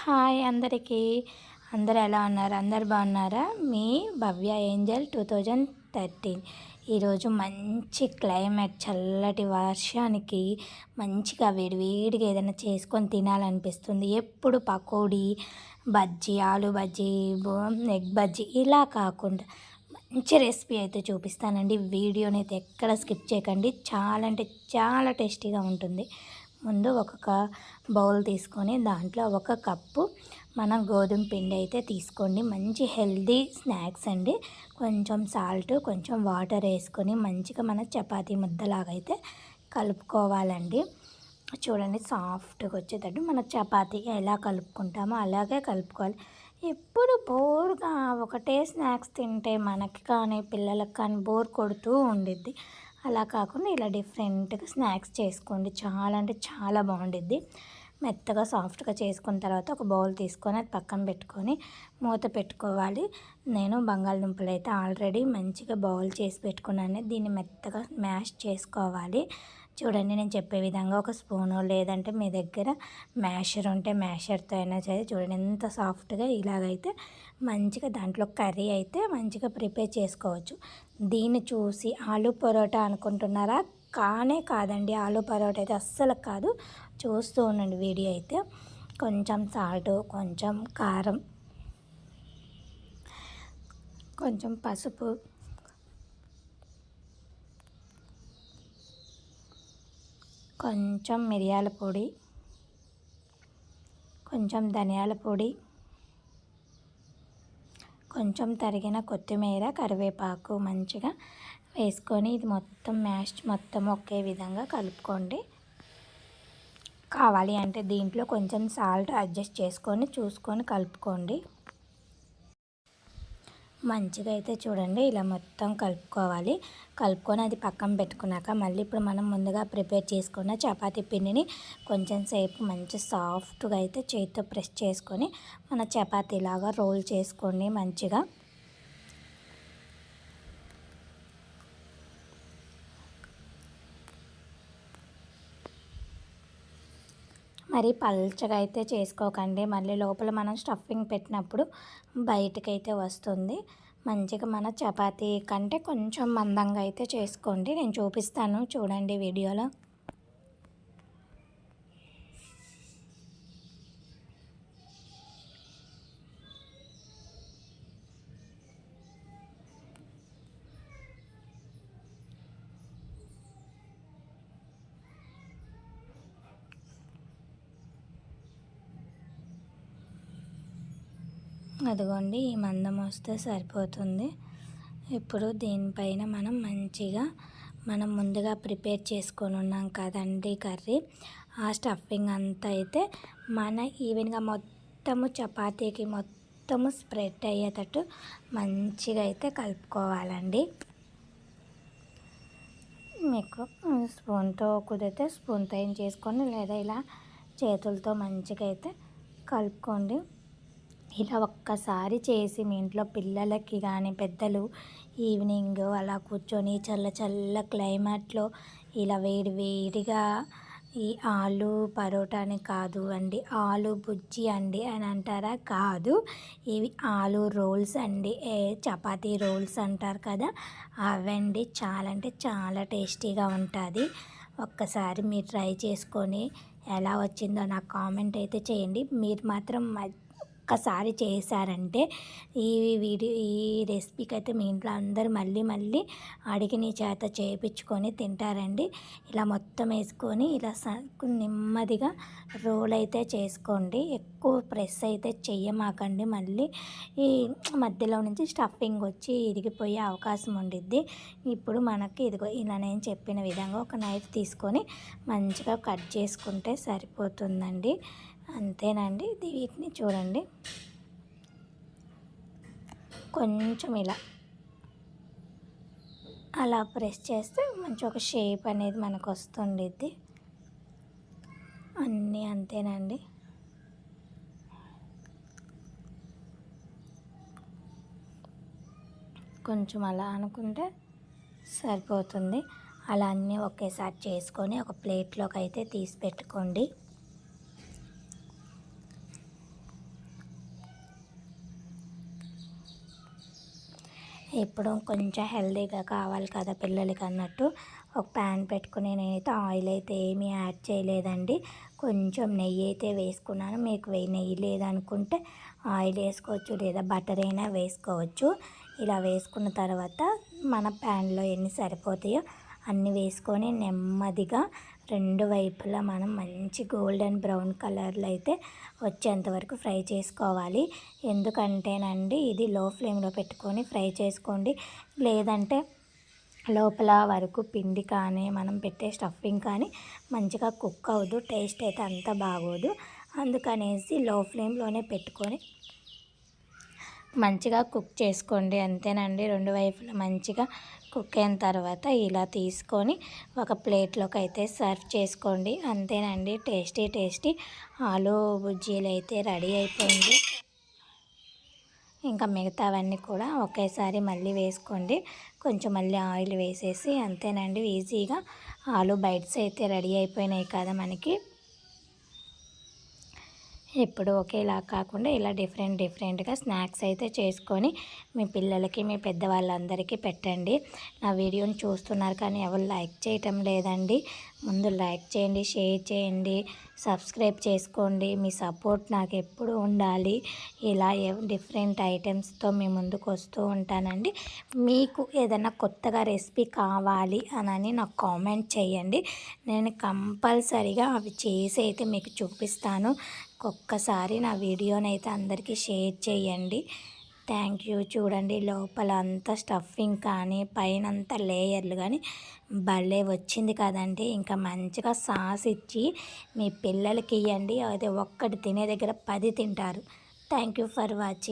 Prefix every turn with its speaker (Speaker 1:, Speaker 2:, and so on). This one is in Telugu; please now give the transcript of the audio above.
Speaker 1: హాయ్ అందరికీ. అందరు ఎలా ఉన్నారు? అందరు బాగున్నారా? మీ Bhavya angel two thousand thirteen. ఈరోజు మంచి క్లైమేట్ చల్లటి వర్షానికి మంచిగా వేడివేడిగా ఏదైనా చేసుకొని తినాలనిపిస్తుంది. ఎప్పుడు పకోడీ బజ్జీ ఆలు బజ్జీ ఎగ్ బజ్జీ ఇలా కాకుండా మంచి రెసిపీ అయితే చూపిస్తానండి. వీడియోని అయితే ఎక్కడ స్కిప్ చేయకండి. చాలా అంటే చాలా టేస్టీగా ఉంటుంది. ముందు ఒక బౌల్ తీసుకొని దాంట్లో ఒక కప్పు మనం గోధుమ పిండి అయితే తీసుకోండి. మంచి హెల్దీ స్నాక్స్ అండి. కొంచెం సాల్ట్ కొంచెం వాటర్ వేసుకొని మంచిగా మన చపాతీ ముద్దలాగా అయితే కలుపుకోవాలండి. చూడండి సాఫ్ట్గా వచ్చేటట్టు మన చపాతీ ఎలా కలుపుకుంటామో అలాగే కలుపుకోవాలి. ఎప్పుడు బోర్గా ఒకటే స్నాక్స్ తింటే మనకి కానీ పిల్లలకు కానీ బోర్ కొడుతూ ఉండిద్ది. అలా కాకుండా ఇలా డిఫరెంట్గా స్నాక్స్ చేసుకోండి. చాలా అంటే చాలా బాగుండిద్ది. మెత్తగా సాఫ్ట్గా చేసుకున్న తర్వాత ఒక బౌల్ తీసుకొని అది పక్కన పెట్టుకొని మూత పెట్టుకోవాలి. నేను బంగాళదుంపలు అయితే ఆల్రెడీ మంచిగా బౌల్ చేసి పెట్టుకున్నాను. దీన్ని మెత్తగా మ్యాష్ చేసుకోవాలి. చూడండి నేను చెప్పే విధంగా ఒక స్పూను లేదంటే మీ దగ్గర మ్యాషర్ ఉంటే మ్యాషర్తో అయినా సరే చూడండి ఎంత సాఫ్ట్గా ఇలాగైతే మంచిగా దాంట్లో కర్రీ అయితే మంచిగా ప్రిపేర్ చేసుకోవచ్చు. దీన్ని చూసి ఆలు పరోటా అనుకుంటున్నారా? కానే కాదండి ఆలు పరోటా అయితే అస్సలు కాదు. చూస్తూ ఉండండి వీడియో అయితే. కొంచెం సాల్ట్ కొంచెం కారం కొంచెం పసుపు కొంచెం మిరియాల పొడి కొంచెం ధనియాల పొడి కొంచెం తరిగిన కొత్తిమీర కరివేపాకు మంచిగా వేసుకొని ఇది మొత్తం మ్యాష్ మొత్తం ఒకే విధంగా కలుపుకోండి. కావాలి అంటే దీంట్లో కొంచెం సాల్ట్ అడ్జస్ట్ చేసుకొని చూసుకొని కలుపుకోండి. మంచిగా అయితే చూడండి ఇలా మొత్తం కలుపుకోవాలి. కలుపుకొని అది పక్కన పెట్టుకున్నాక మళ్ళీ ఇప్పుడు మనం ముందుగా ప్రిపేర్ చేసుకున్న చపాతీ పిండిని కొంచెం సేపు మంచి సాఫ్ట్గా అయితే చేతితో ప్రెస్ చేసుకొని మన చపాతీలాగా రోల్ చేసుకోండి మంచిగా. మరి పల్చగా అయితే చేసుకోకండి. మళ్ళీ లోపల మనం స్టఫింగ్ పెట్టినప్పుడు బయటకైతే వస్తుంది. మంచిగా మన చపాతీ కంటే కొంచెం మందంగా అయితే చేసుకోండి. నేను చూపిస్తాను చూడండి వీడియోలో. అదిగోండి ఈ మందం వస్తే సరిపోతుంది. ఇప్పుడు దీనిపైన మనం మంచిగా మనం ముందుగా ప్రిపేర్ చేసుకొని ఉన్నాం కదండి కర్రీ. ఆ స్టఫింగ్ అంతా అయితే మన ఈవెన్గా మొత్తము చపాతీకి మొత్తము స్ప్రెడ్ అయ్యేటట్టు మంచిగా అయితే కలుపుకోవాలండి. మీకు స్పూన్తో కుదిరితే స్పూన్తో ఏం చేసుకొని లేదా ఇలా చేతులతో మంచిగా అయితే కలుపుకోండి. ఇలా ఒక్కసారి చేసి మీ ఇంట్లో పిల్లలకి కానీ పెద్దలు ఈవినింగ్ అలా కూర్చొని చల్ల చల్ల క్లైమేట్లో ఇలా వేడి వేడిగా ఈ ఆలు పరోటాని కాదు అండి ఆలు బుజ్జి అండి అని అంటారా? కాదు. ఇవి ఆలు రోల్స్ అండి. ఏ చపాతీ రోల్స్ అంటారు కదా అవండి చాలా అంటే చాలా టేస్టీగా ఉంటుంది. ఒక్కసారి మీరు ట్రై చేసుకొని ఎలా వచ్చిందో నాకు కామెంట్ అయితే చేయండి. మీరు మాత్రం ఒక్కసారి చేశారంటే ఈ వీడియో ఈ రెసిపీకి అయితే మీ ఇంట్లో అందరూ మళ్ళీ మళ్ళీ అడిగి నీ చేత చేయించుకొని తింటారండి. ఇలా మొత్తం వేసుకొని ఇలా నెమ్మదిగా రోల్ అయితే చేసుకోండి. ఎక్కువ ప్రెస్ అయితే చెయ్యమాకండి. మళ్ళీ ఈ మధ్యలో నుంచి స్టఫింగ్ వచ్చి ఇరిగిపోయే అవకాశం ఉండిద్ది. ఇప్పుడు మనకి ఇదిగో ఇలా నేను చెప్పిన విధంగా ఒక నైఫ్ తీసుకొని మంచిగా కట్ చేసుకుంటే సరిపోతుందండి. అంతేనండి. వీటిని చూడండి. కొంచెం ఇలా. అలా ప్రెస్ చేస్తే మంచి ఒక షేప్ అనేది మనకు వస్తుండిద్ది అన్నీ అంతేనండి. కొంచెం అలా అనుకుంటే సరిపోతుంది. అలా అన్నీ ఒకేసారి చేసుకొని ఒక ప్లేట్లోకి అయితే తీసి పెట్టుకోండి. ఇప్పుడు కొంచెం హెల్తీగా కావాలి కదా పిల్లలకి అన్నట్టు. ఒక ప్యాన్ పెట్టుకుని నేనైతే ఆయిల్ అయితే ఏమీ యాడ్ చేయలేదండి. కొంచెం నెయ్యి అయితే వేసుకున్నాను. మీకు నెయ్యి లేదనుకుంటే ఆయిల్ వేసుకోవచ్చు లేదా బటర్ అయినా వేసుకోవచ్చు. ఇలా వేసుకున్న తర్వాత మన ప్యాన్లో ఎన్ని సరిపోతాయో అన్నీ వేసుకొని నెమ్మదిగా రెండు వైపులా మనం మంచి గోల్డెన్ బ్రౌన్ కలర్లో అయితే వచ్చేంత వరకు ఫ్రై చేసుకోవాలి. ఎందుకంటేనండి ఇది లో ఫ్లేమ్లో పెట్టుకొని ఫ్రై చేసుకోండి. లేదంటే లోపల వరకు పిండి కానీ మనం పెట్టే స్టఫింగ్ కానీ మంచిగా కుక్ అవ్వదు టేస్ట్ అయితే అంత బాగోదు. అందుకనేసి లో ఫ్లేమ్లోనే పెట్టుకొని మంచిగా కుక్ చేసుకోండి అంతేనండి. రెండు వైపులా మంచిగా కుక్ అయిన తర్వాత ఇలా తీసుకొని ఒక ప్లేట్లోకి అయితే సర్వ్ చేసుకోండి. అంతేనండి. టేస్టీ టేస్టీ ఆలు బుజ్జీలు అయితే రెడీ అయిపోయింది. ఇంకా మిగతావన్నీ కూడా ఒకేసారి మళ్ళీ వేసుకోండి. కొంచెం మళ్ళీ ఆయిల్ వేసేసి అంతేనండి. ఈజీగా ఆలు బైట్స్ అయితే రెడీ అయిపోయినాయి కదా మనకి. ఎప్పుడు ఒకేలా కాకుండా ఇలా డిఫరెంట్ డిఫరెంట్గా స్నాక్స్ అయితే చేసుకొని మీ పిల్లలకి మీ పెద్దవాళ్ళందరికీ పెట్టండి. నా వీడియోని చూస్తున్నారు కానీ ఎవరు లైక్ చేయటం లేదండి. ముందు లైక్ చేయండి షేర్ చేయండి సబ్స్క్రైబ్ చేసుకోండి. మీ సపోర్ట్ నాకు ఎప్పుడు ఉండాలి. ఇలా డిఫరెంట్ ఐటమ్స్తో మీ ముందుకు వస్తూ ఉంటానండి. మీకు ఏదైనా కొత్తగా రెసిపీ కావాలి అని నాకు కామెంట్ చేయండి. నేను కంపల్సరిగా అవి చేసి అయితే మీకు చూపిస్తాను. ఒక్కసారి నా వీడియోని అయితే అందరికీ షేర్ చేయండి. Thank you. చూడండి లోపల అంతా స్టఫింగ్ కానీ పైన అంతా లేయర్లు కానీ భలే వచ్చింది కదండి. ఇంకా మంచిగా సాస్ ఇచ్చి మీ పిల్లలకి ఇవ్వండి అదే ఒక్కటి తినే దగ్గర పది తింటారు. Thank you for watching.